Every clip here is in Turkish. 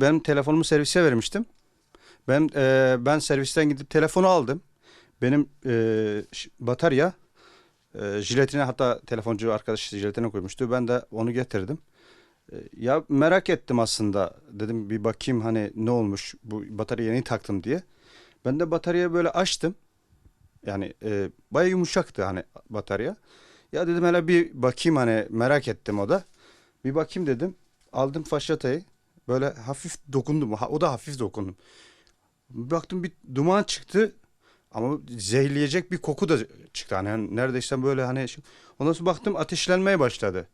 Benim telefonumu servise vermiştim. Ben e, ben servisten gidip telefonu aldım. Benim e, batarya e, jiletine hatta telefoncu arkadaş jiletine koymuştu. Ben de onu getirdim. E, ya merak ettim aslında. Dedim bir bakayım hani ne olmuş bu batarya yeni taktım diye. Ben de bataryayı böyle açtım. Yani e, baya yumuşaktı hani batarya. Ya dedim hele bir bakayım hani merak ettim o da. Bir bakayım dedim. Aldım faşatayı. Böyle hafif dokundum. O da hafif dokundum. Baktım bir duman çıktı. Ama zehirleyecek bir koku da çıktı. Hani neredeyse böyle hani şu- ondan sonra baktım ateşlenmeye başladı.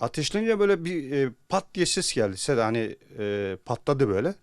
Ateşlenince böyle bir e, pat diye ses geldi. Ses hani e, patladı böyle.